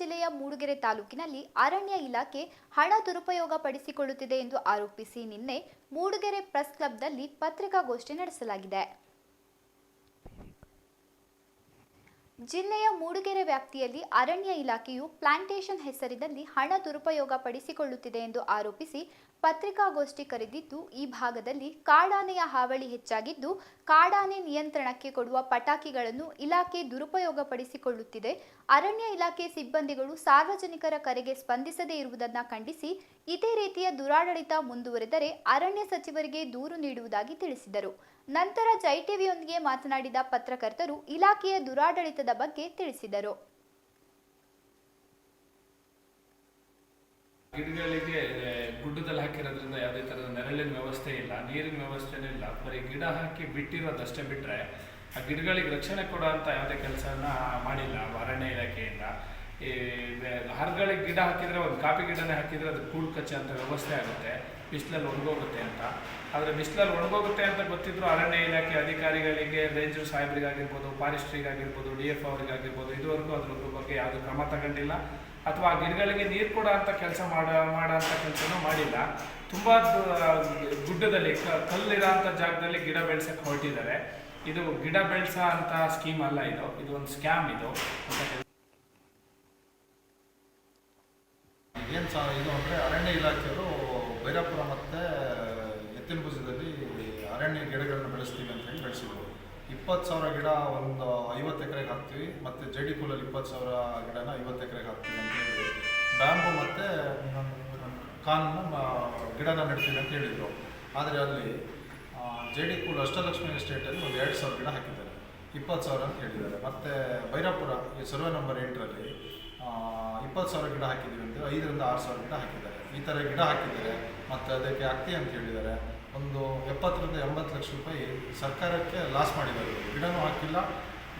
ಜಿಲ್ಲೆಯ ಮೂಡುಗೆರೆ ತಾಲೂಕಿನಲ್ಲಿ ಅರಣ್ಯ ಇಲಾಖೆ ಹಣ ದುರುಪಯೋಗ ಪಡಿಸಿಕೊಳ್ಳುತ್ತಿದೆ ಎಂದು ಆರೋಪಿಸಿ ನಿನ್ನೆ ಮೂಡುಗೆರೆ ಪ್ರೆಸ್ ಕ್ಲಬ್ನಲ್ಲಿ ಪತ್ರಿಕಾಗೋಷ್ಠಿ ನಡೆಸಲಾಗಿದೆ. ಜಿಲ್ಲೆಯ ಮೂಡುಗೆರೆ ವ್ಯಾಪ್ತಿಯಲ್ಲಿ ಅರಣ್ಯ ಇಲಾಖೆಯು ಪ್ಲಾಂಟೇಷನ್ ಹೆಸರಿನಲ್ಲಿ ಹಣ ದುರುಪಯೋಗ ಪಡಿಸಿಕೊಳ್ಳುತ್ತಿದೆ ಎಂದು ಆರೋಪಿಸಿ ಪತ್ರಿಕಾಗೋಷ್ಠಿ ಕರೆದಿದ್ದು, ಈ ಭಾಗದಲ್ಲಿ ಕಾಡಾನೆಯ ಹಾವಳಿ ಹೆಚ್ಚಾಗಿದ್ದು, ಕಾಡಾನೆ ನಿಯಂತ್ರಣಕ್ಕೆ ಕೊಡುವ ಪಟಾಕಿಗಳನ್ನು ಇಲಾಖೆ ದುರುಪಯೋಗಪಡಿಸಿಕೊಳ್ಳುತ್ತಿದೆ. ಅರಣ್ಯ ಇಲಾಖೆ ಸಿಬ್ಬಂದಿಗಳು ಸಾರ್ವಜನಿಕರ ಕರೆಗೆ ಸ್ಪಂದಿಸದೇ ಇರುವುದನ್ನು ಖಂಡಿಸಿ, ಇದೇ ರೀತಿಯ ದುರಾಡಳಿತ ಮುಂದುವರೆದರೆ ಅರಣ್ಯ ಸಚಿವರಿಗೆ ದೂರು ನೀಡುವುದಾಗಿ ತಿಳಿಸಿದರು. ನಂತರ ಜೈಟಿವಿಯೊಂದಿಗೆ ಮಾತನಾಡಿದ ಪತ್ರಕರ್ತರು ಇಲಾಖೆಯ ದುರಾಡಳಿತದ ಬಗ್ಗೆ ತಿಳಿಸಿದರು. ಗಿಡಗಳಿಗೆ ಗುಡ್ಡದಲ್ಲಿ ಹಾಕಿರೋದ್ರಿಂದ ಯಾವುದೇ ಥರದ ನೆರಳಿನ ವ್ಯವಸ್ಥೆ ಇಲ್ಲ, ನೀರಿನ ವ್ಯವಸ್ಥೆನೂ ಇಲ್ಲ. ಬರೀ ಗಿಡ ಹಾಕಿ ಬಿಟ್ಟಿರೋದಷ್ಟೇ ಬಿಟ್ಟರೆ ಆ ಗಿಡಗಳಿಗೆ ರಕ್ಷಣೆ ಕೊಡೋ ಅಂತ ಯಾವುದೇ ಕೆಲಸನ ಮಾಡಿಲ್ಲ, ಅರಣ್ಯ ಇಲಾಖೆಯಿಂದ. ಈ ಹರ್ಗಳಿಗೆ ಗಿಡ ಹಾಕಿದರೆ, ಒಂದು ಕಾಫಿ ಗಿಡನೇ ಹಾಕಿದರೆ ಅದು ಕೂಡ್ ಕಚ್ಚೆ ಅಂತ ವ್ಯವಸ್ಥೆ ಆಗುತ್ತೆ, ಬಿಸಿಲಲ್ಲಿ ಒಣಗೋಗುತ್ತೆ ಅಂತ. ಆದರೆ ಬಿಸಿಲಲ್ಲಿ ಒಣಗೋಗುತ್ತೆ ಅಂತ ಗೊತ್ತಿದ್ರು ಅರಣ್ಯ ಇಲಾಖೆ ಅಧಿಕಾರಿಗಳಿಗೆ ರೇಂಜರ್ ಸಾಹೇಬ್ರಿಗಾಗಿರ್ಬೋದು, ಫಾರೆಸ್ಟ್ರಿಗಾಗಿರ್ಬೋದು, ಡಿ ಎಫ್ ಅವರಿಗಾಗಿರ್ಬೋದು, ಇದುವರೆಗೂ ಅದ್ರ ಬಗ್ಗೆ ಯಾವುದೇ ಕ್ರಮ ತಗೊಂಡಿಲ್ಲ. ಅಥವಾ ಗಿಡಗಳಿಗೆ ನೀರು ಕೊಡೋ ಅಂತ ಕೆಲಸ ಮಾಡ, ಮಾಡೋ ಅಂತ ಕೆಲಸನೂ ಮಾಡಿಲ್ಲ. ತುಂಬ ಗುಡ್ಡದಲ್ಲಿ ಕಲ್ಲಿರೋ ಅಂಥ ಜಾಗದಲ್ಲಿ ಗಿಡ ಬೆಳೆಸಕ್ಕೆ ಹೊರಟಿದ್ದಾರೆ. ಇದು ಗಿಡ ಬೆಳೆಸೋ ಅಂತ ಸ್ಕೀಮ್ ಅಲ್ಲ ಇದು. ಇದು ಒಂದು ಸ್ಕ್ಯಾಮ್ ಇದು ಏನು ಸಹ ಇದು ಅಂದರೆ ಅರಣ್ಯ ಇಲಾಖೆಯವರು ಬೈರಾಪುರ ಮತ್ತು ಎತ್ತಿನ ಭುಜದಲ್ಲಿ ಅರಣ್ಯ ಗಿಡಗಳನ್ನು ಬೆಳೆಸ್ತೀವಿ ಅಂತ ಹೇಳಿ ಬೆಳೆಸಿದ್ರು ಇಪ್ಪತ್ತು ಸಾವಿರ ಗಿಡ ಒಂದು ಐವತ್ತು ಎಕರೆಗೆ ಹಾಕ್ತೀವಿ, ಮತ್ತು ಜಡಿ ಕೂಲಲ್ಲಿ ಇಪ್ಪತ್ತು ಸಾವಿರ ಗಿಡನ ಐವತ್ತು ಎಕರೆಗೆ ಹಾಕ್ತೀವಿ ಅಂತ ಹೇಳಿದ್ರು. ಬ್ಯಾಂಬು ಮತ್ತು ಕಾನ್ನ ಗಿಡನ ನೆಡ್ತೀವಿ ಅಂತ ಹೇಳಿದರು. ಆದರೆ ಅಲ್ಲಿ ಜೆ ಡಿ ಕೂಲ್ ಅಷ್ಟಲಕ್ಷ್ಮಿ ಎಸ್ಟೇಟಲ್ಲಿ ಒಂದು ಎರಡು ಸಾವಿರ ಗಿಡ ಹಾಕಿದ್ದಾರೆ. ಇಪ್ಪತ್ತು ಸಾವಿರ ಅಂತ ಹೇಳಿದ್ದಾರೆ. ಮತ್ತು ಭೈರಾಪುರ ಈ ಸರ್ವೆ ನಂಬರ್ ಎಂಟರಲ್ಲಿ ಇಪ್ಪತ್ತು ಸಾವಿರ ಗಿಡ ಹಾಕಿದ್ದೀವಿ ಅಂತ, ಐದರಿಂದ ಆರು ಸಾವಿರ ಗಿಡ ಹಾಕಿದ್ದಾರೆ. ಈ ಥರ ಗಿಡ ಹಾಕಿದ್ದಾರೆ, ಮತ್ತು ಅದಕ್ಕೆ ಅಕ್ಕಿ ಅಂತ ಹೇಳಿದ್ದಾರೆ. ಒಂದು ಎಪ್ಪತ್ತರಿಂದ ಎಂಬತ್ತು ಲಕ್ಷ ರೂಪಾಯಿ ಸರ್ಕಾರಕ್ಕೆ ಲಾಸ್ ಮಾಡಿದ್ದಾರೆ. ಗಿಡನೂ ಹಾಕಿಲ್ಲ,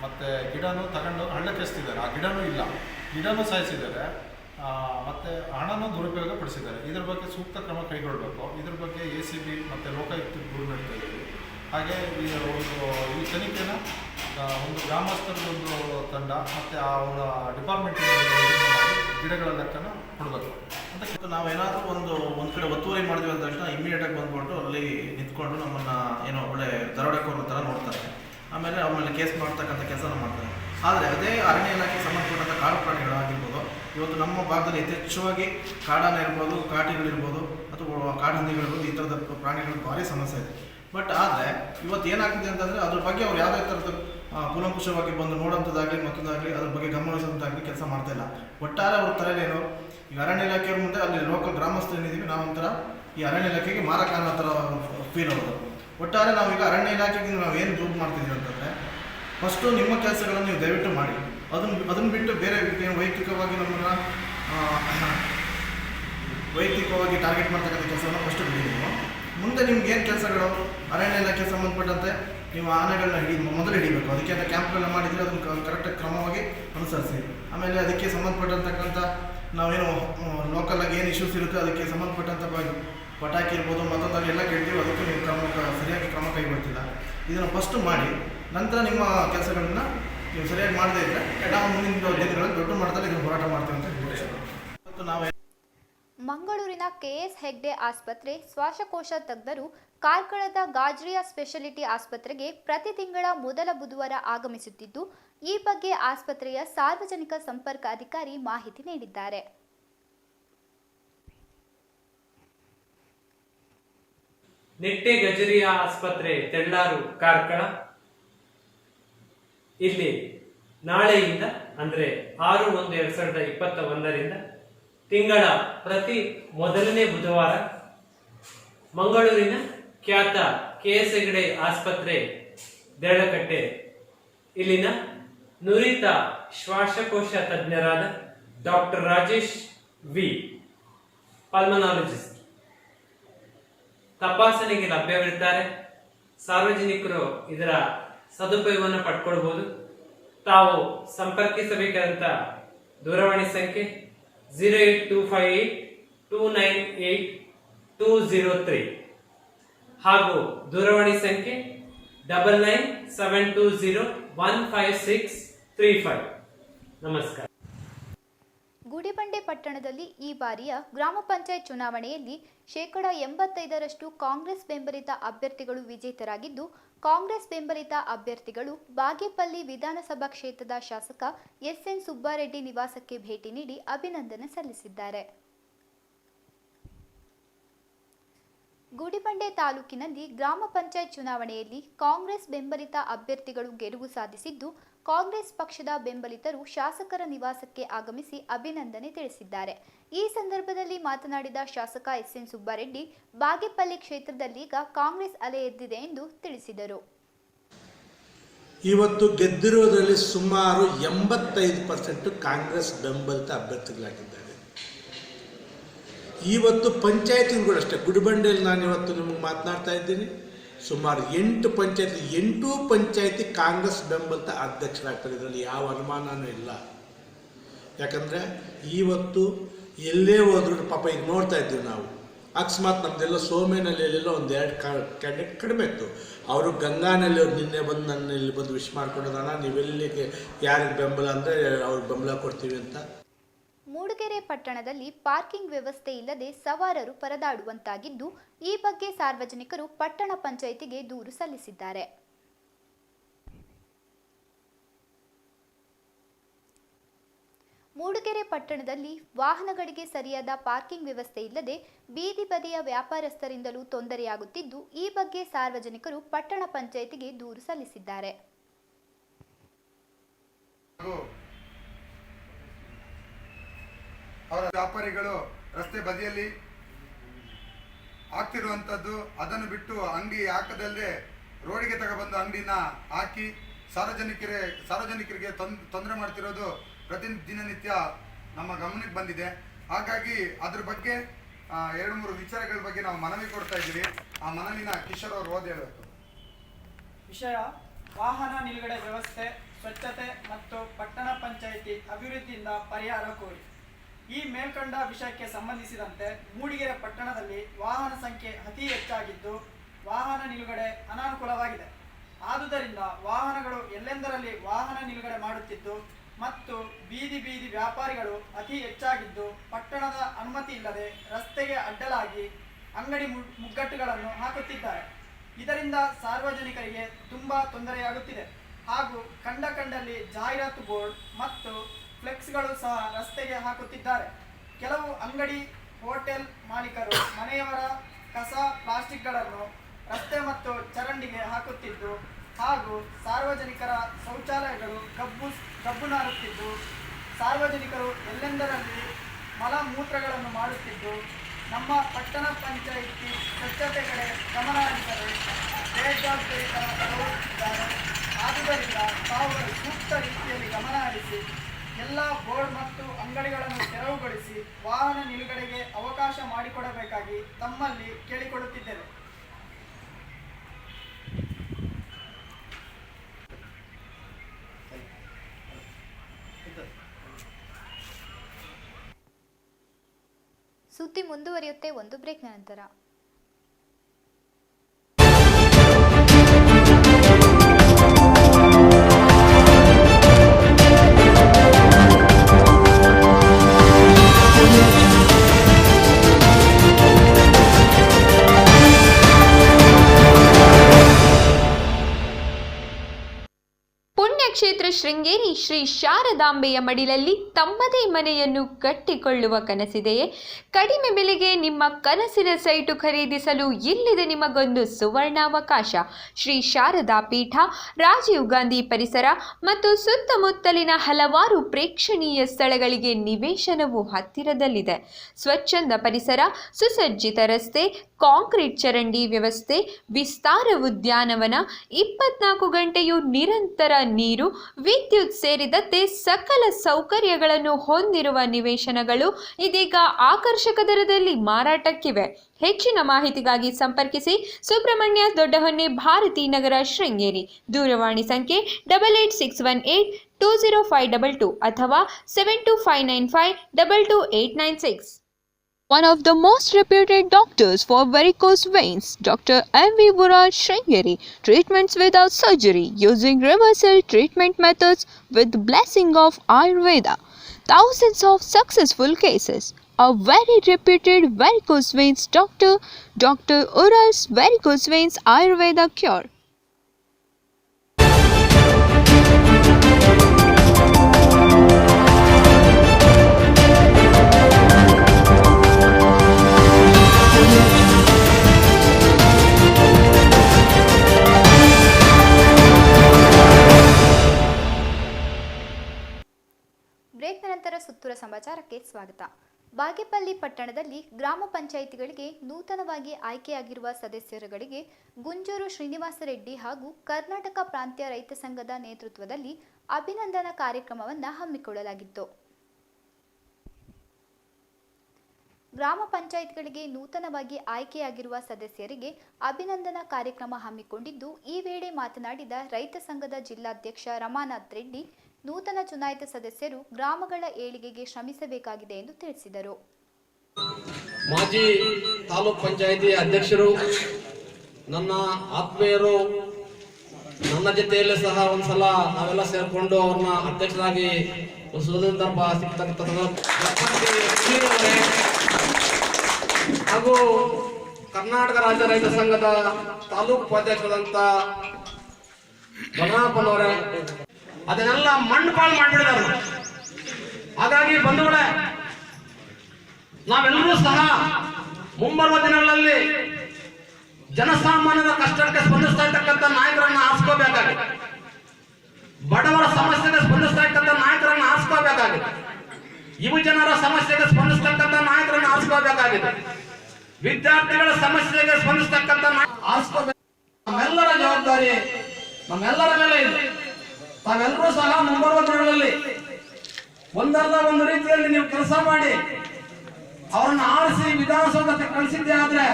ಮತ್ತು ಗಿಡನೂ ತಗೊಂಡು ಹಳ್ಳ ಕೆಸ್ತಿದ್ದಾರೆ ಆ ಗಿಡನೂ ಇಲ್ಲ. ಗಿಡನೂ ಸಾಯಿಸಿದ್ದಾರೆ. ಮತ್ತು ಹಣನೂ ದುರುಪಯೋಗ ಪಡಿಸಿದ್ದಾರೆ ಇದ್ರ ಬಗ್ಗೆ ಸೂಕ್ತ ಕ್ರಮ ಕೈಗೊಳ್ಳಬೇಕು. ಇದ್ರ ಬಗ್ಗೆ ಎ ಸಿ ಬಿ ಮತ್ತು ಲೋಕಾಯುಕ್ತ ದೂರು ನಡೀತಾ ಇದ್ದೀವಿ ಹಾಗೆ ಈ ಒಂದು, ಈ ತನಿಖೆನ ಒಂದು ಗ್ರಾಮಸ್ಥರದೊಂದು ತಂಡ ಮತ್ತು ಅವರ ಡಿಪಾರ್ಟ್ಮೆಂಟ್ ಗಿಡಗಳ ಲೆಕ್ಕನ ಕೊಡಬೇಕು ಅಂತ ನಾವೇನಾದರೂ ಒಂದು ಒಂದು ಕಡೆ ಒತ್ತುವರಿ ಮಾಡಿದ್ವಿ ಅಂದ ತಕ್ಷಣ ಇಮಿಡಿಯೇಟಾಗಿ ಬಂದ್ಬಿಟ್ಟು ಅಲ್ಲಿ ನಿಂತ್ಕೊಂಡು ನಮ್ಮನ್ನು ಏನೋ ಒಳ್ಳೆ ದರೋಡೆಕೋರ ಥರ ನೋಡ್ತಾರೆ ಆಮೇಲೆ ಅವ್ರ ಮೇಲೆ ಕೇಸ್ ಮಾಡ್ತಕ್ಕಂಥ ಕೆಲಸನ ಮಾಡ್ತಾರೆ ಆದರೆ ಅದೇ ಅರಣ್ಯ ಇಲಾಖೆ ಸಂಬಂಧಪಟ್ಟಂಥ ಕಾಡು ಪ್ರಾಣಿಗಳಾಗಿರ್ಬೋದು ಇವತ್ತು ನಮ್ಮ ಭಾಗದಲ್ಲಿ ಯಥೇಚ್ಛವಾಗಿ ಕಾಡಾನ ಇರ್ಬೋದು, ಕಾಟಿಗಳಿರ್ಬೋದು ಅಥವಾ ಕಾಡಹಂದಿಗಳಿರ್ಬೋದು ಈ ಥರದ ಪ್ರಾಣಿಗಳ ಭಾರಿ ಸಮಸ್ಯೆ ಇದೆ. ಬಟ್ ಆದರೆ ಇವತ್ತು ಏನಾಗ್ತಿದೆ ಅಂತಂದರೆ ಅದ್ರ ಬಗ್ಗೆ ಅವ್ರು ಯಾವುದೇ ಥರದ ಕೂಲಂಕುಷವಾಗಿ ಬಂದು ನೋಡೋಂಥದ್ದಾಗಲಿ ಮತ್ತೊಂದಾಗಲಿ ಅದ್ರ ಬಗ್ಗೆ ಗಮನಿಸೋದಾಗಲಿ ಕೆಲಸ ಮಾಡ್ತಾ ಇಲ್ಲ. ಒಟ್ಟಾರೆ ಅವ್ರ ತಲೆಯಲ್ಲೇನು ಈ ಅರಣ್ಯ ಇಲಾಖೆ ಮುಂದೆ ಅಲ್ಲಿ ಲೋಕಲ್ ಗ್ರಾಮಸ್ಥರು ಏನಿದ್ದೀವಿ ನಾವು ಒಂಥರ ಈ ಅರಣ್ಯ ಇಲಾಖೆಗೆ ಮಾರಕ ಅನ್ನೋ ಥರ ಫೀಲ್ ಆಗೋದು ಒಟ್ಟಾರೆ ನಾವು ಈಗ ಅರಣ್ಯ ಇಲಾಖೆಗೆ ನಾವು ಏನು ದುಡ್ಡು ಮಾಡ್ತಿದ್ದೀವಿ ಅಂತಂದರೆ ಫಸ್ಟು ನಿಮ್ಮ ಕೆಲಸಗಳನ್ನು ನೀವು ದಯವಿಟ್ಟು ಮಾಡಿ. ಅದನ್ನು ಅದನ್ನು ಬಿಟ್ಟು ಬೇರೆ ವೈಯಕ್ತಿಕವಾಗಿ ನಮ್ಮನ್ನು ವೈಯಕ್ತಿಕವಾಗಿ ಟಾರ್ಗೆಟ್ ಮಾಡ್ತಕ್ಕಂಥ ಕೆಲಸವನ್ನು ಫಸ್ಟ್ ಬಿಡಿ ನೀವು. ಮುಂದೆ ನಿಮ್ಗೆ ಏನು ಕೆಲಸಗಳು? ಅರಣ್ಯ ಇಲಾಖೆ ಸಂಬಂಧಪಟ್ಟಂತೆ ನೀವು ಆನೆಗಳನ್ನ ಹಿಡಿ, ಮೊದಲು ಹಿಡಿಬೇಕು. ಅದಕ್ಕೆ ಅಂತ ಕ್ಯಾಂಪ್ಗಳನ್ನ ಮಾಡಿದರೆ ಅದನ್ನು ಕರೆಕ್ಟ್ ಕ್ರಮವಾಗಿ ಅನುಸರಿಸಿ. ಆಮೇಲೆ ಅದಕ್ಕೆ ಸಂಬಂಧಪಟ್ಟಂತಕ್ಕಂಥ ನಾವೇನು ಲೋಕಲ್ ಆಗಿ ಏನು ಇಶ್ಯೂಸ್ ಇರುತ್ತೆ ಅದಕ್ಕೆ ಸಂಬಂಧಪಟ್ಟಂಥ ಪಟಾಕಿ ಇರ್ಬೋದು, ಮತ್ತೊಂದಾಗಿ ಎಲ್ಲ ಕೇಳ್ತೀವಿ. ಅದಕ್ಕೂ ನೀವು ಕ್ರಮ ಸರಿಯಾಗಿ ಕ್ರಮ ಕೈಗೊಳ್ತಿಲ್ಲ ಇದನ್ನು ಫಸ್ಟ್ ಮಾಡಿ, ನಂತರ ನಿಮ್ಮ ಕೆಲಸಗಳನ್ನ ನೀವು ಸರಿಯಾಗಿ ಮಾಡದೇ ಇದ್ದರೆ ನಾವು ಮುಂದಿನ ದಿನಗಳಲ್ಲಿ ದೊಡ್ಡ ಮಟ್ಟದಲ್ಲಿ ಇದನ್ನು ಹೋರಾಟ ಮಾಡ್ತೀವಿ ಅಂತ ಹೇಳಿ ಇವತ್ತು ನಾವು ಮಂಗಳೂರಿನ ಕೆಎಸ್ ಹೆಗ್ಡೆ ಆಸ್ಪತ್ರೆ ಶ್ವಾಸಕೋಶ ತಜ್ಞರು ಕಾರ್ಕಳದ ಗಾಜ್ರಿಯಾ ಸ್ಪೆಷಾಲಿಟಿ ಆಸ್ಪತ್ರೆಗೆ ಪ್ರತಿ ತಿಂಗಳ ಮೊದಲ ಬುಧವಾರ ಆಗಮಿಸುತ್ತಿದ್ದು, ಈ ಬಗ್ಗೆ ಆಸ್ಪತ್ರೆಯ ಸಾರ್ವಜನಿಕ ಸಂಪರ್ಕ ಅಧಿಕಾರಿ ಮಾಹಿತಿ ನೀಡಿದ್ದಾರೆ. ನೆಟ್ಟೆ ಗಜರಿಯಾ ಆಸ್ಪತ್ರೆ, ತೆಳ್ಳಾರು, ಕಾರ್ಕಳ. ಇಲ್ಲಿ ನಾಳೆಯಿಂದ ಅಂದ್ರೆ ಆರು ಒಂದು ಎರಡ್ ಸಾವಿರದ ಇಪ್ಪತ್ತ ಒಂದರಿಂದ ತಿಂಗಳ ಪ್ರತಿ ಮೊದಲನೇ ಬುಧವಾರ ಮಂಗಳೂರಿನ ಖ್ಯಾತ ಕೆ ಎಸ್ ಹೆಗಡೆ ಆಸ್ಪತ್ರೆ ದೇಳಕಟ್ಟೆ ಇಲ್ಲಿನ ನುರಿತ ಶ್ವಾಸಕೋಶ ತಜ್ಞರಾದ ಡಾಕ್ಟರ್ ರಾಜೇಶ್ ವಿ. ಪಲ್ಮನಾಲಜಿಸ್ಟ್. ತಪಾಸಣೆಗೆ ಲಭ್ಯವಿರುತ್ತಾರೆ. ಸಾರ್ವಜನಿಕರು ಇದರ ಸದುಪಯೋಗವನ್ನು ಪಡ್ಕೊಳ್ಬಹುದು ತಾವು ಸಂಪರ್ಕಿಸಬೇಕಾದಂಥ ದೂರವಾಣಿ ಸಂಖ್ಯೆ zero eight two five eight two nine eight two zero three ಹಾಗೂ ದೂರವಾಣಿ ಸಂಖ್ಯೆ double nine seven two zero one five six three five ನಮಸ್ಕಾರ. ಗುಡಿಬಂಡೆ ಪಟ್ಟಣದಲ್ಲಿ ಈ ಬಾರಿಯ ಗ್ರಾಮ ಪಂಚಾಯತ್ ಚುನಾವಣೆಯಲ್ಲಿ ಶೇಕಡಾ ಎಂಬತ್ತೈದರಷ್ಟು ಕಾಂಗ್ರೆಸ್ ಬೆಂಬಲಿತ ಅಭ್ಯರ್ಥಿಗಳು ವಿಜೇತರಾಗಿದ್ದು ಕಾಂಗ್ರೆಸ್ ಬೆಂಬಲಿತ ಅಭ್ಯರ್ಥಿಗಳು ಬಾಗೇಪಲ್ಲಿ ವಿಧಾನಸಭಾ ಕ್ಷೇತ್ರದ ಶಾಸಕ ಎಸ್ಎನ್ ಸುಬ್ಬಾರೆಡ್ಡಿ ನಿವಾಸಕ್ಕೆ ಭೇಟಿ ನೀಡಿ ಅಭಿನಂದನೆ ಸಲ್ಲಿಸಿದ್ದಾರೆ. ಗುಡಿಬಂಡೆ ತಾಲೂಕಿನಲ್ಲಿ ಗ್ರಾಮ ಪಂಚಾಯತ್ ಚುನಾವಣೆಯಲ್ಲಿ ಕಾಂಗ್ರೆಸ್ ಬೆಂಬಲಿತ ಅಭ್ಯರ್ಥಿಗಳು ಗೆಲುವು ಸಾಧಿಸಿದ್ದು ಕಾಂಗ್ರೆಸ್ ಪಕ್ಷದ ಬೆಂಬಲಿತರು ಶಾಸಕರ ನಿವಾಸಕ್ಕೆ ಆಗಮಿಸಿ ಅಭಿನಂದನೆ ತಿಳಿಸಿದ್ದಾರೆ. ಈ ಸಂದರ್ಭದಲ್ಲಿ ಮಾತನಾಡಿದ ಶಾಸಕ ಎಸ್ಎನ್ ಸುಬ್ಬಾರೆಡ್ಡಿ, ಬಾಗೇಪಲ್ಲಿ ಕ್ಷೇತ್ರದಲ್ಲೀಗ ಕಾಂಗ್ರೆಸ್ ಅಲೆ ಎದ್ದಿದೆ ಎಂದು ತಿಳಿಸಿದರು. ಇವತ್ತು ಗೆದ್ದಿರುವುದರಲ್ಲಿ ಸುಮಾರು ಎಂಬತ್ತೈದು ಪರ್ಸೆಂಟ್ ಕಾಂಗ್ರೆಸ್ ಬೆಂಬಲಿತ ಅಭ್ಯರ್ಥಿಗಳಾಗಿದ್ದಾರೆ. ಇವತ್ತು ಪಂಚಾಯತಿಗಳು ಅಷ್ಟೇ ಗುಡಿಬಂಡೆಯಲ್ಲಿ ನಾನು ಇವತ್ತು ನಿಮಗೆ ಮಾತನಾಡ್ತಾ ಇದ್ದೀನಿ. ಸುಮಾರು ಎಂಟು ಪಂಚಾಯತಿ ಎಂಟು ಪಂಚಾಯತಿ ಕಾಂಗ್ರೆಸ್ ಬೆಂಬಲಿತ ಅಧ್ಯಕ್ಷರಾಗ್ತಾರೆ. ಇದರಲ್ಲಿ ಯಾವ ಅನುಮಾನನೂ ಇಲ್ಲ. ಯಾಕಂದರೆ ಇವತ್ತು ಎಲ್ಲೇ ಹೋದ್ರೂ ಪಾಪ ಈಗ ನೋಡ್ತಾ ಇದ್ದೀವಿ ನಾವು. ಅಕಸ್ಮಾತ್ ನಮ್ದೆಲ್ಲ ಸೋಮೇನಲ್ಲಿ ಎಲ್ಲೆಲ್ಲ ಒಂದು ಎರಡು ಕ್ಯಾಂಡಿಡೇಟ್ ಕಡಿಮೆ ಇತ್ತು. ಅವರು ಗಂಗಾನಲ್ಲಿ ಅವ್ರು ನಿನ್ನೆ ಬಂದು ನನ್ನ ಇಲ್ಲಿ ಬಂದು ವಿಶ್ ಮಾಡ್ಕೊಂಡೋದಣ್ಣ ನೀವೆಲ್ಲಿಗೆ, ಯಾರಿಗೆ ಬೆಂಬಲ ಅಂದರೆ ಅವ್ರಿಗೆ ಬೆಂಬಲ ಕೊಡ್ತೀವಿ ಅಂತ. ಮೂಡಿಗೆರೆ ಪಟ್ಟಣದಲ್ಲಿ ಪಾರ್ಕಿಂಗ್ ವ್ಯವಸ್ಥೆ ಇಲ್ಲದೆ ಸವಾರರು ಪರದಾಡುವಂತಾಗಿದ್ದು, ಈ ಬಗ್ಗೆ ಸಾರ್ವಜನಿಕರು ಪಟ್ಟಣ ಪಂಚಾಯಿತಿಗೆ ದೂರು ಸಲ್ಲಿಸಿದ್ದಾರೆ. ಮೂಡಿಗೆರೆ ಪಟ್ಟಣದಲ್ಲಿ ವಾಹನಗಳಿಗೆ ಸರಿಯಾದ ಪಾರ್ಕಿಂಗ್ ವ್ಯವಸ್ಥೆ ಇಲ್ಲದೆ ಬೀದಿ ಬದಿಯ ವ್ಯಾಪಾರಸ್ಥರಿಂದಲೂ ತೊಂದರೆಯಾಗುತ್ತಿದ್ದು, ಈ ಬಗ್ಗೆ ಸಾರ್ವಜನಿಕರು ಪಟ್ಟಣ ಪಂಚಾಯಿತಿಗೆ ದೂರು ಸಲ್ಲಿಸಿದ್ದಾರೆ ಹಾಗೂ ಅವರ ವ್ಯಾಪಾರಿಗಳು ರಸ್ತೆ ಬದಿಯಲ್ಲಿ ಆಗ್ತಿರುವಂಥದ್ದು ಅದನ್ನು ಬಿಟ್ಟು ಅಂಗಡಿ ಹಾಕದಲ್ಲದೆ ರೋಡಿಗೆ ತಗೊಬಂದು ಅಂಗಡಿನ ಹಾಕಿ ಸಾರ್ವಜನಿಕರೇ, ಸಾರ್ವಜನಿಕರಿಗೆ ತೊಂದ್ ತೊಂದರೆ ಮಾಡ್ತಿರೋದು ಪ್ರತಿ ದಿನನಿತ್ಯ ನಮ್ಮ ಗಮನಕ್ಕೆ ಬಂದಿದೆ. ಹಾಗಾಗಿ ಅದ್ರ ಬಗ್ಗೆ ಎರಡು ಮೂರು ವಿಚಾರಗಳ ಬಗ್ಗೆ ನಾವು ಮನವಿ ಕೊಡ್ತಾ ಇದ್ದೀವಿ. ಆ ಮನವಿನ ಕಿಶೋರ್ ಅವರು ಓದಿ ಹೇಳಬೇಕು ವಿಷಯ, ವಾಹನ ನಿಲುಗಡೆ ವ್ಯವಸ್ಥೆ, ಸ್ವಚ್ಛತೆ ಮತ್ತು ಪಟ್ಟಣ ಪಂಚಾಯಿತಿ ಅಭಿವೃದ್ಧಿಯಿಂದ ಪರಿಹಾರ ಕೋರಿ. ಈ ಮೇಲ್ಕಂಡ ವಿಷಯಕ್ಕೆ ಸಂಬಂಧಿಸಿದಂತೆ ಮೂಡಿಗೆರೆ ಪಟ್ಟಣದಲ್ಲಿ ವಾಹನ ಸಂಖ್ಯೆ ಅತಿ ಹೆಚ್ಚಾಗಿದ್ದು, ವಾಹನ ನಿಲುಗಡೆ ಅನಾನುಕೂಲವಾಗಿದೆ. ಆದುದರಿಂದ ವಾಹನಗಳು ಎಲ್ಲೆಂದರಲ್ಲಿ ವಾಹನ ನಿಲುಗಡೆ ಮಾಡುತ್ತಿದ್ದು ಮತ್ತು ಬೀದಿ ಬೀದಿ ವ್ಯಾಪಾರಿಗಳು ಅತಿ ಹೆಚ್ಚಾಗಿದ್ದು, ಪಟ್ಟಣದ ಅನುಮತಿ ಇಲ್ಲದೆ ರಸ್ತೆಗೆ ಅಡ್ಡಲಾಗಿ ಅಂಗಡಿ ಮುಗ್ಗಟ್ಟುಗಳನ್ನು ಹಾಕುತ್ತಿದ್ದಾರೆ. ಇದರಿಂದ ಸಾರ್ವಜನಿಕರಿಗೆ ತುಂಬಾ ತೊಂದರೆಯಾಗುತ್ತಿದೆ. ಹಾಗೂ ಕಂಡ ಕಂಡಲ್ಲಿ ಜಾಹೀರಾತು ಬೋರ್ಡ್ ಮತ್ತು ಫ್ಲೆಕ್ಸ್ಗಳು ಸಹ ರಸ್ತೆಗೆ ಹಾಕುತ್ತಿದ್ದಾರೆ. ಕೆಲವು ಅಂಗಡಿ, ಹೋಟೆಲ್ ಮಾಲೀಕರು ಮನೆಯವರ ಕಸ, ಪ್ಲಾಸ್ಟಿಕ್ಗಳನ್ನು ರಸ್ತೆ ಮತ್ತು ಚರಂಡಿಗೆ ಹಾಕುತ್ತಿದ್ದು ಹಾಗೂ ಸಾರ್ವಜನಿಕರ ಶೌಚಾಲಯಗಳು ಕಬ್ಬು ಕಬ್ಬು ನಾರುತ್ತಿದ್ದು, ಸಾರ್ವಜನಿಕರು ಎಲ್ಲೆಂದರಲ್ಲಿ ಮಲ ಮೂತ್ರಗಳನ್ನು ಮಾಡುತ್ತಿದ್ದು, ನಮ್ಮ ಪಟ್ಟಣ ಪಂಚಾಯಿತಿ ಸ್ವಚ್ಛತೆ ಕಡೆ ಗಮನ ಹರಿಸಲು ತೋರುತ್ತಿದ್ದಾರೆ. ಆದುದರಿಂದ ತಾವುಗಳು ಸೂಕ್ತ ರೀತಿಯಲ್ಲಿ ಗಮನ ಹರಿಸಿ ಎಲ್ಲ ಬೋರ್ಡ್ ಮತ್ತು ಅಂಗಡಿಗಳನ್ನು ತೆರವುಗೊಳಿಸಿ ವಾಹನ ನಿಲುಗಡೆಗೆ ಅವಕಾಶ ಮಾಡಿಕೊಡಬೇಕಾಗಿ ತಮ್ಮಲ್ಲಿ ಕೇಳಿಕೊಳ್ಳುತ್ತಿದ್ದೇವೆ. ಸುದ್ದಿ ಮುಂದುವರಿಯುತ್ತೆ, ಒಂದು ಬ್ರೇಕ್ ನಂತರ. ಶ್ರೀ ಶಾರದಾಂಬೆಯ ಮಡಿಲಲ್ಲಿ ತಮ್ಮದೇ ಮನೆಯನ್ನು ಕಟ್ಟಿಕೊಳ್ಳುವ ಕನಸಿದೆಯೇ? ಕಡಿಮೆ ಬೆಲೆಗೆ ನಿಮ್ಮ ಕನಸಿನ ಸೈಟು ಖರೀದಿಸಲು ಇಲ್ಲಿದೆ ನಿಮಗೊಂದು ಸುವರ್ಣಾವಕಾಶ. ಶ್ರೀ ಶಾರದಾ ಪೀಠ, ರಾಜೀವ್ ಗಾಂಧಿ ಪರಿಸರ ಮತ್ತು ಸುತ್ತಮುತ್ತಲಿನ ಹಲವಾರು ಪ್ರೇಕ್ಷಣೀಯ ಸ್ಥಳಗಳಿಗೆ ನಿವೇಶನವು ಹತ್ತಿರದಲ್ಲಿದೆ. ಸ್ವಚ್ಛಂದ ಪರಿಸರ, ಸುಸಜ್ಜಿತ ರಸ್ತೆ, ಕಾಂಕ್ರೀಟ್ ಚರಂಡಿ ವ್ಯವಸ್ಥೆ, ವಿಸ್ತಾರ ಉದ್ಯಾನವನ, ಇಪ್ಪತ್ನಾಲ್ಕು ಗಂಟೆಯೂ ನಿರಂತರ ನೀರು, ವಿದ್ಯುತ್ ಸೇರಿದಂತೆ ಸಕಲ ಸೌಕರ್ಯಗಳನ್ನು ಹೊಂದಿರುವ ನಿವೇಶನಗಳು ಇದೀಗ ಆಕರ್ಷಕ ದರದಲ್ಲಿ ಮಾರಾಟಕ್ಕಿವೆ. ಹೆಚ್ಚಿನ ಮಾಹಿತಿಗಾಗಿ ಸಂಪರ್ಕಿಸಿ ಸುಬ್ರಹ್ಮಣ್ಯ ದೊಡ್ಡಹೊನ್ನೆ ಭಾರತಿ ನಗರ ಶೃಂಗೇರಿ. ದೂರವಾಣಿ ಸಂಖ್ಯೆ double eight six one eight two zero five double two ಅಥವಾ seven two five nine five double two eight nine six. One of the most reputed doctors for varicose veins, Dr. M.V. Buran Sringeri, treatments without surgery using reversal treatment methods with blessing of Ayurveda. Thousands of successful cases. A very reputed varicose veins doctor, Dr. Ural's varicose veins Ayurveda cure. ಬ್ರೇಕ್ನ ನಂತರ ಸುತ್ತೂರ ಸಮಾಚಾರಕ್ಕೆ ಸ್ವಾಗತ. ಬಾಗೇಪಲ್ಲಿ ಪಟ್ಟಣದಲ್ಲಿ ಗ್ರಾಮ ಪಂಚಾಯಿತಿಗಳಿಗೆ ನೂತನವಾಗಿ ಆಯ್ಕೆಯಾಗಿರುವ ಸದಸ್ಯರುಗಳಿಗೆ ಗುಂಜೂರು ಶ್ರೀನಿವಾಸ ರೆಡ್ಡಿ ಹಾಗೂ ಕರ್ನಾಟಕ ಪ್ರಾಂತ್ಯ ರೈತ ಸಂಘದ ನೇತೃತ್ವದಲ್ಲಿ ಅಭಿನಂದನಾ ಕಾರ್ಯಕ್ರಮವನ್ನು ಹಮ್ಮಿಕೊಳ್ಳಲಾಗಿತ್ತು. ಗ್ರಾಮ ಪಂಚಾಯತ್ಗಳಿಗೆ ನೂತನವಾಗಿ ಆಯ್ಕೆಯಾಗಿರುವ ಸದಸ್ಯರಿಗೆ ಅಭಿನಂದನಾ ಕಾರ್ಯಕ್ರಮ ಹಮ್ಮಿಕೊಂಡಿದ್ದು, ಈ ವೇಳೆ ಮಾತನಾಡಿದ ರೈತ ಸಂಘದ ಜಿಲ್ಲಾಧ್ಯಕ್ಷ ರಮಾನಾಥ್ ರೆಡ್ಡಿ ನೂತನ ಚುನಾಯಿತ ಸದಸ್ಯರು ಗ್ರಾಮಗಳ ಏಳಿಗೆಗೆ ಶ್ರಮಿಸಬೇಕಾಗಿದೆ ಎಂದು ತಿಳಿಸಿದರು. ಮಾಜಿ ತಾಲೂಕ್ ಪಂಚಾಯಿತಿ ಅಧ್ಯಕ್ಷರು, ನನ್ನ ಆತ್ಮೀಯರು, ನನ್ನ ಜೊತೆಯಲ್ಲೇ ಸಹ ಒಂದ್ಸಲ ನಾವೆಲ್ಲ ಸೇರ್ಕೊಂಡು ಅವ್ರನ್ನ ಅಧ್ಯಕ್ಷರಾಗಿ ಸುದರ್ಭ ಹಾಗೂ ಕರ್ನಾಟಕ ರಾಜ್ಯ ರೈತ ಸಂಘದ ತಾಲೂಕು ಉಪಾಧ್ಯಕ್ಷರಾದಂತ ಬನಪ್ಪನವರೇ ಅದನ್ನೆಲ್ಲ ಮಣ್ಣು ಪಾಳು ಮಾಡಿಬಿಡಿದಾರೆ ಹಾಗಾಗಿ ಬಂಧುಗಳೇ, ನಾವೆಲ್ಲರೂ ಸಹ ಮುಂಬರುವ ದಿನಗಳಲ್ಲಿ ಜನಸಾಮಾನ್ಯರ ಕಷ್ಟಕ್ಕೆ ಸ್ಪಂದಿಸ್ತಾ ಇರ್ತಕ್ಕಂಥ ನಾಯಕರನ್ನ ಆರಿಸ್ಕೋಬೇಕಾಗಿದೆ. ಬಡವರ ಸಮಸ್ಯೆಗೆ ಸ್ಪಂದಿಸ್ತಾ ಇರ್ತಕ್ಕಂಥ ನಾಯಕರನ್ನ ಆರಿಸ್ಕೋಬೇಕಾಗಿದೆ. ಯುವ ಜನರ ಸಮಸ್ಯೆಗೆ ಸ್ಪಂದಿಸ್ತಕ್ಕಂಥ ನಾಯಕರನ್ನ ಆರಿಸ್ಕೋಬೇಕಾಗಿದೆ. ವಿದ್ಯಾರ್ಥಿಗಳ ಸಮಸ್ಯೆಗೆ ಸ್ಪಂದಿಸ್ತಕ್ಕಂಥ ಆರಿಸ್ಕೋಬೇಕು. ನಮ್ಮೆಲ್ಲರ ಜವಾಬ್ದಾರಿ ನಮ್ಮೆಲ್ಲರ ಮೇಲೆ ಇದೆ. ತಾವೆಲ್ಲರೂ ಸಹ ಮುಂಬರುವ ದಿನಗಳಲ್ಲಿ ಒಂದಲ್ಲ ಒಂದು ರೀತಿಯಲ್ಲಿ ನೀವು ಕೆಲಸ ಮಾಡಿ ಅವರನ್ನು ಆರಿಸಿ ವಿಧಾನಸೌಧಕ್ಕೆ ಕಳಿಸಿದ್ದೆ ಆದ್ರೆ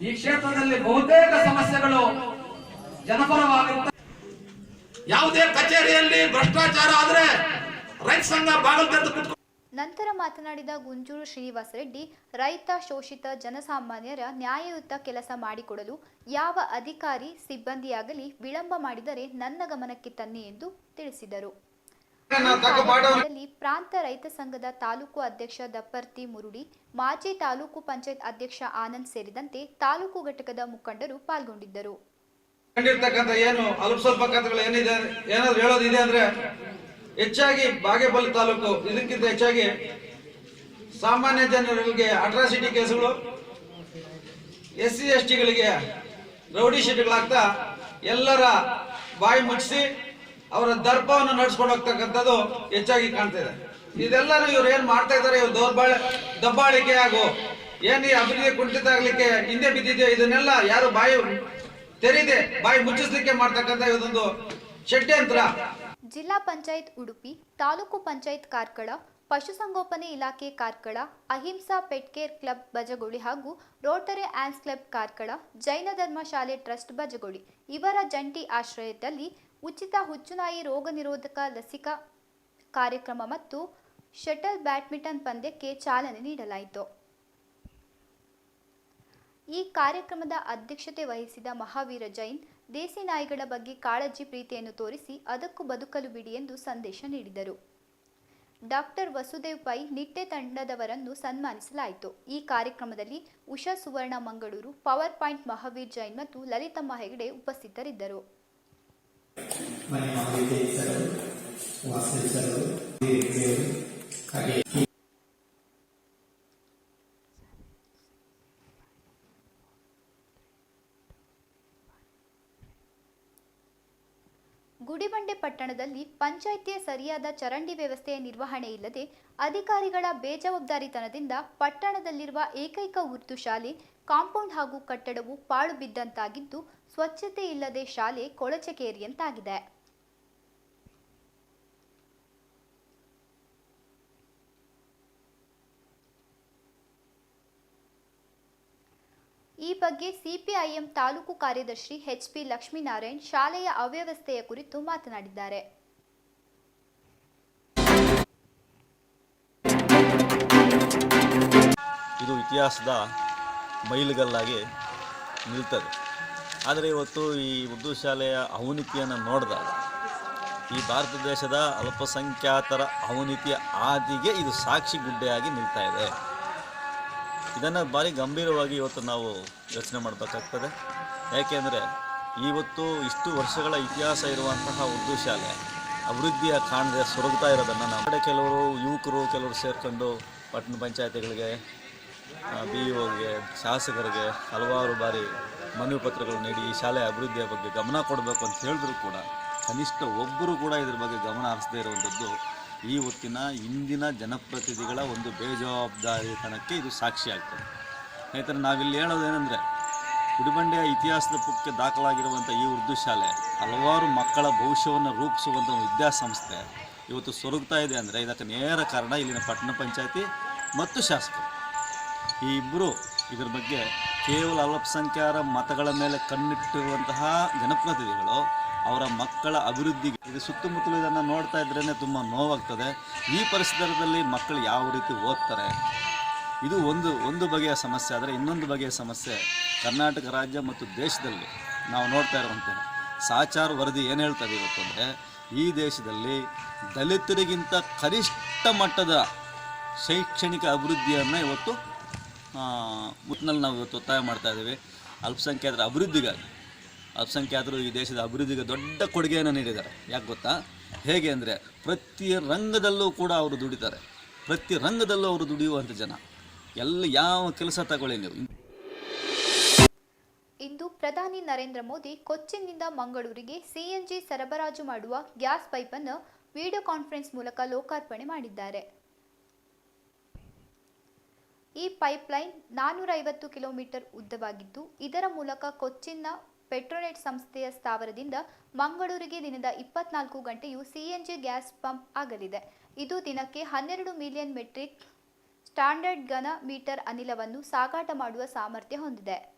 ಈ ಕ್ಷೇತ್ರದಲ್ಲಿ ಬಹುತೇಕ ಸಮಸ್ಯೆಗಳು ಜನಪರವಾಗುತ್ತೆ ಯಾವುದೇ ಕಚೇರಿಯಲ್ಲಿ ಭ್ರಷ್ಟಾಚಾರ ಆದ್ರೆ ರೈತ ಸಂಘ ಬಾಗಲ್ ತೆರೆದು ನಂತರ ಮಾತನಾಡಿದ ಗುಂಜೂರು ಶ್ರೀನಿವಾಸ ರೆಡ್ಡಿ, ರೈತ ಶೋಷಿತ ಜನಸಾಮಾನ್ಯರ ನ್ಯಾಯಯುತ ಕೆಲಸ ಮಾಡಿಕೊಡಲು ಯಾವ ಅಧಿಕಾರಿ ಸಿಬ್ಬಂದಿಯಾಗಲಿ ವಿಳಂಬ ಮಾಡಿದರೆ ನನ್ನ ಗಮನಕ್ಕೆ ತನ್ನಿ ಎಂದು ತಿಳಿಸಿದರು. ಪ್ರಾಂತ ರೈತ ಸಂಘದ ತಾಲೂಕು ಅಧ್ಯಕ್ಷ ದಪ್ಪರ್ತಿ ಮುರುಡಿ, ಮಾಜಿ ತಾಲೂಕು ಪಂಚಾಯತ್ ಅಧ್ಯಕ್ಷ ಆನಂದ್ ಸೇರಿದಂತೆ ತಾಲೂಕು ಘಟಕದ ಮುಖಂಡರು ಪಾಲ್ಗೊಂಡಿದ್ದರು. ಏನು ಹೆಚ್ಚಾಗಿ ಬಾಗೇಪಲ್ಲಿ ತಾಲೂಕು, ಇದಕ್ಕಿಂತ ಹೆಚ್ಚಾಗಿ ಸಾಮಾನ್ಯ ಜನರಿಗೆ ಅಟ್ರಾಸಿಟಿ ಕೇಸುಗಳು ಎಸ್ ಸಿ ಎಸ್ ಟಿಗಳಿಗೆ ರೌಡಿ ಶೀಟ್ಗಳಾಗ್ತಾ ಎಲ್ಲರ ಬಾಯಿ ಮುಚ್ಚಿಸಿ ಅವರ ದರ್ಪವನ್ನು ನಡೆಸ್ಕೊಂಡು ಹೋಗ್ತಕ್ಕಂಥದ್ದು ಹೆಚ್ಚಾಗಿ ಕಾಣ್ತಿದೆ ಇದೆಲ್ಲರೂ ಇವ್ರು ಏನ್ ಮಾಡ್ತಾ ಇದ್ದಾರೆ? ಇವ್ರು ದೌರ್ಬಾಳ, ದಬ್ಬಾಳಿಕೆ ಹಾಗೂ ಏನ್ ಈ ಅಭಿವೃದ್ಧಿ ಕುಂಠಿತ ಆಗ್ಲಿಕ್ಕೆ ಹಿಂದೆ ಬಿದ್ದಿದೆಯೋ, ಇದನ್ನೆಲ್ಲ ಯಾರು ಬಾಯಿ ತೆರೀದೆ, ಬಾಯಿ ಮುಚ್ಚಿಸ್ಲಿಕ್ಕೆ ಮಾಡ್ತಕ್ಕಂಥ ಇದೊಂದು ಷಡ್ಯಂತ್ರ. ಜಿಲ್ಲಾ ಪಂಚಾಯತ್ ಉಡುಪಿ, ತಾಲೂಕು ಪಂಚಾಯತ್ ಕಾರ್ಕಳ ಪಶುಸಂಗೋಪನೆ ಇಲಾಖೆ Karkala, Ahimsa pet care club Bajagoli ಹಾಗೂ ರೋಟರಿ ಆನ್ಸ್ ಕ್ಲಬ್ ಕಾರ್ಕಳ, ಜೈನ ಧರ್ಮ ಶಾಲೆ ಟ್ರಸ್ಟ್ ಬಜಗೋಳಿ ಇವರ ಜಂಟಿ ಆಶ್ರಯದಲ್ಲಿ ಉಚಿತ ಹುಚ್ಚುನಾಯಿ ರೋಗ ನಿರೋಧಕ ಲಸಿಕಾ ಕಾರ್ಯಕ್ರಮ ಮತ್ತು ಶಟಲ್ ಬ್ಯಾಡ್ಮಿಂಟನ್ ಪಂದ್ಯಕ್ಕೆ ಚಾಲನೆ ನೀಡಲಾಯಿತು. ಈ ಕಾರ್ಯಕ್ರಮದ ಅಧ್ಯಕ್ಷತೆ ವಹಿಸಿದ ಮಹಾವೀರ ಜೈನ್ ದೇಸಿ ನಾಯಿಗಳ ಬಗ್ಗೆ ಕಾಳಜಿ ಪ್ರೀತಿಯನ್ನು ತೋರಿಸಿ ಅದಕ್ಕೂ ಬದುಕಲು ಬಿಡಿ ಎಂದು ಸಂದೇಶ ನೀಡಿದರು. ಡಾಕ್ಟರ್ ವಸುದೇವ್ ಪೈ ನಿಟ್ಟೆ ತಂಡದವರನ್ನು ಸನ್ಮಾನಿಸಲಾಯಿತು. ಈ ಕಾರ್ಯಕ್ರಮದಲ್ಲಿ ಉಷಾ ಸುವರ್ಣ ಮಂಗಳೂರು, ಪವರ್ ಪಾಯಿಂಟ್ ಮಹಾವೀರ್ ಜೈನ್ ಮತ್ತು ಲಲಿತಮ್ಮ ಹೆಗಡೆ ಉಪಸ್ಥಿತರಿದ್ದರು. ಪಟ್ಟಣದಲ್ಲಿ ಪಂಚಾಯಿತಿಯ ಸರಿಯಾದ ಚರಂಡಿ ವ್ಯವಸ್ಥೆಯ ನಿರ್ವಹಣೆ ಇಲ್ಲದೆ ಅಧಿಕಾರಿಗಳ ಬೇಜವಾಬ್ದಾರಿತನದಿಂದ ಪಟ್ಟಣದಲ್ಲಿರುವ ಏಕೈಕ ಉರ್ದು ಶಾಲೆ, ಕಾಂಪೌಂಡ್ ಹಾಗೂ ಕಟ್ಟಡವು ಪಾಳು ಬಿದ್ದಂತಾಗಿದ್ದು ಸ್ವಚ್ಛತೆ ಇಲ್ಲದೆ ಶಾಲೆ ಕೊಳಚೆಕೇರಿಯಂತಾಗಿದೆ ಈ ಬಗ್ಗೆ ಸಿಪಿಐಎಂ ತಾಲೂಕು ಕಾರ್ಯದರ್ಶಿ ಎಚ್ಪಿ ಲಕ್ಷ್ಮೀನಾರಾಯಣ್ ಶಾಲೆಯ ಅವ್ಯವಸ್ಥೆಯ ಕುರಿತು ಮಾತನಾಡಿದ್ದಾರೆ. ಇದು ಇತಿಹಾಸದ ಮೈಲುಗಲ್ಲಾಗಿ ನಿಲ್ತದೆ. ಆದರೆ ಇವತ್ತು ಈ ಉರ್ದು ಶಾಲೆಯ ಅವನತಿಯನ್ನು ನೋಡಿದಾಗ, ಈ ಭಾರತ ದೇಶದ ಅಲ್ಪಸಂಖ್ಯಾತರ ಅವನತಿಯ ಆದಿಗೆ ಇದು ಸಾಕ್ಷಿ ಗುಡ್ಡೆಯಾಗಿ ನಿಲ್ತಾ ಇದೆ. ಇದನ್ನು ಭಾರಿ ಗಂಭೀರವಾಗಿ ಇವತ್ತು ನಾವು ಯೋಚನೆ ಮಾಡಬೇಕಾಗ್ತದೆ. ಯಾಕೆಂದರೆ ಇವತ್ತು ಇಷ್ಟು ವರ್ಷಗಳ ಇತಿಹಾಸ ಇರುವಂತಹ ಉರ್ದು ಶಾಲೆ, ಅಭಿವೃದ್ಧಿಯ ಕಾಣದೆ ಸೊರಗ್ತಾ ಇರೋದನ್ನು ನಮ್ಮ ಕೆಲವರು ಯುವಕರು, ಕೆಲವರು ಸೇರಿಕೊಂಡು ಪಟ್ಟಣ ಪಂಚಾಯತಿಗಳಿಗೆ ಬಿ ಒಗೆ ಶಾಸಕರಿಗೆ ಹಲವಾರು ಬಾರಿ ಮನವಿ ಪತ್ರಗಳು ನೀಡಿ ಈ ಶಾಲೆ ಅಭಿವೃದ್ಧಿಯ ಬಗ್ಗೆ ಗಮನ ಕೊಡಬೇಕು ಅಂತ ಹೇಳಿದ್ರು ಕೂಡ ಕನಿಷ್ಠ ಒಬ್ಬರು ಕೂಡ ಇದ್ರ ಬಗ್ಗೆ ಗಮನ ಹರಿಸದೇ ಇರುವಂಥದ್ದು ಈ ಹೊತ್ತಿನ ಇಂದಿನ ಜನಪ್ರತಿನಿಧಿಗಳ ಒಂದು ಬೇಜವಾಬ್ದಾರಿತನಕ್ಕೆ ಇದು ಸಾಕ್ಷಿಯಾಗ್ತದೆ ಸ್ನೇಹಿತರೆ, ನಾವಿಲ್ಲಿ ಹೇಳೋದೇನೆಂದರೆ ಉಡಿಬಂಡೆಯ ಇತಿಹಾಸದ ಪುಕ್ಕೆ ದಾಖಲಾಗಿರುವಂಥ ಈ ಉರ್ದು ಶಾಲೆ ಹಲವಾರು ಮಕ್ಕಳ ಭವಿಷ್ಯವನ್ನು ರೂಪಿಸುವಂಥ ಒಂದು ವಿದ್ಯಾಸಂಸ್ಥೆ ಇವತ್ತು ಸೊರಗ್ತಾ ಇದೆ ಅಂದರೆ ಇದಕ್ಕೆ ನೇರ ಕಾರಣ ಇಲ್ಲಿನ ಪಟ್ಟಣ ಪಂಚಾಯತಿ ಮತ್ತು ಶಾಸಕರು. ಈ ಇಬ್ಬರು ಇದರ ಬಗ್ಗೆ ಕೇವಲ ಅಲ್ಪಸಂಖ್ಯಾರ ಮತಗಳ ಮೇಲೆ ಕಣ್ಣಿಟ್ಟಿರುವಂತಹ ಜನಪ್ರತಿನಿಧಿಗಳು ಅವರ ಮಕ್ಕಳ ಅಭಿವೃದ್ಧಿಗೆ ಇದು ಸುತ್ತಮುತ್ತಲು ಇದನ್ನು ನೋಡ್ತಾ ಇದ್ರೇ ತುಂಬ ನೋವಾಗ್ತದೆ. ಈ ಪರಿಸರದಲ್ಲಿ ಮಕ್ಕಳು ಯಾವ ರೀತಿ ಓದ್ತಾರೆ? ಇದು ಒಂದು ಒಂದು ಬಗೆಯ ಸಮಸ್ಯೆ. ಆದರೆ ಇನ್ನೊಂದು ಬಗೆಯ ಸಮಸ್ಯೆ ಕರ್ನಾಟಕ ರಾಜ್ಯ ಮತ್ತು ದೇಶದಲ್ಲಿ ನಾವು ನೋಡ್ತಾ ಇರುವಂತಹ ಸಾಚಾರ್ ವರದಿ ಏನು ಹೇಳ್ತದೆ ಇವತ್ತು ಅಂದರೆ, ಈ ದೇಶದಲ್ಲಿ ದಲಿತರಿಗಿಂತ ಕನಿಷ್ಠ ಮಟ್ಟದ ಶೈಕ್ಷಣಿಕ ಅಭಿವೃದ್ಧಿಯನ್ನು ಇವತ್ತು ಮುಟ್ಟಿನಲ್ಲಿ ನಾವು ಇವತ್ತು ಒತ್ತಾಯ ಮಾಡ್ತಾ ಇದ್ದೀವಿ. ಅಲ್ಪಸಂಖ್ಯಾತರ ಅಭಿವೃದ್ಧಿಗಾಗಿ. ಅಲ್ಪಸಂಖ್ಯಾತರು ಈ ದೇಶದ ಅಭಿವೃದ್ಧಿಗೆ ದೊಡ್ಡ ಕೊಡುಗೆಯನ್ನು ನೀಡಿದ್ದಾರೆ. ಯಾಕೆ ಗೊತ್ತಾ? ಹೇಗೆ ಅಂದರೆ ಪ್ರತಿ ರಂಗದಲ್ಲೂ ಕೂಡ ಅವರು ದುಡಿತಾರೆ. ಪ್ರತಿ ರಂಗದಲ್ಲೂ ಅವರು ದುಡಿಯುವಂಥ ಜನ. ಎಲ್ಲ ಯಾವ ಕೆಲಸ ತಗೊಳ್ಳಿ ನೀವು. ಇಂದು ಪ್ರಧಾನಿ ನರೇಂದ್ರ ಮೋದಿ ಕೊಚ್ಚಿನ್ನಿಂದ ಮಂಗಳೂರಿಗೆ ಸಿಎನ್ಜಿ ಸರಬರಾಜು ಮಾಡುವ ಗ್ಯಾಸ್ ಪೈಪನ್ನು ವಿಡಿಯೋ ಕಾನ್ಫರೆನ್ಸ್ ಮೂಲಕ ಲೋಕಾರ್ಪಣೆ ಮಾಡಿದ್ದಾರೆ. ಈ ಪೈಪ್ಲೈನ್ ನಾನ್ನೂರ ಐವತ್ತು ಕಿಲೋಮೀಟರ್ ಉದ್ದವಾಗಿದ್ದು, ಇದರ ಮೂಲಕ ಕೊಚ್ಚಿನ್ನ ಪೆಟ್ರೋನೆಟ್ ಸಂಸ್ಥೆಯ ಸ್ಥಾವರದಿಂದ ಮಂಗಳೂರಿಗೆ ದಿನದ ಇಪ್ಪತ್ನಾಲ್ಕು ಗಂಟೆಯೂ ಸಿಎನ್ಜಿ ಗ್ಯಾಸ್ ಪಂಪ್ ಆಗಲಿದೆ. ಇದು ದಿನಕ್ಕೆ ಹನ್ನೆರಡು ಮಿಲಿಯನ್ ಮೆಟ್ರಿಕ್ ಸ್ಟ್ಯಾಂಡರ್ಡ್ ಘನ ಮೀಟರ್ ಅನಿಲವನ್ನು ಸಾಗಾಟ ಮಾಡುವ ಸಾಮರ್ಥ್ಯ ಹೊಂದಿದೆ.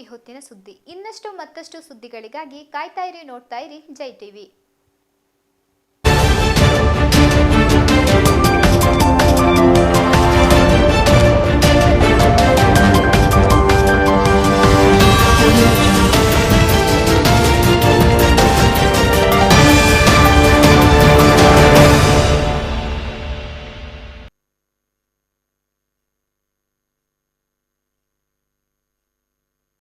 ಈ ಹೊತ್ತಿನ ಸುದ್ದಿ. ಇನ್ನಷ್ಟು ಮತ್ತಷ್ಟು ಸುದ್ದಿಗಳಿಗಾಗಿ ಕಾಯ್ತಾ ಇರಿ ನೋಡ್ತಾ ಇರಿ. ಜೈ ಟಿವಿ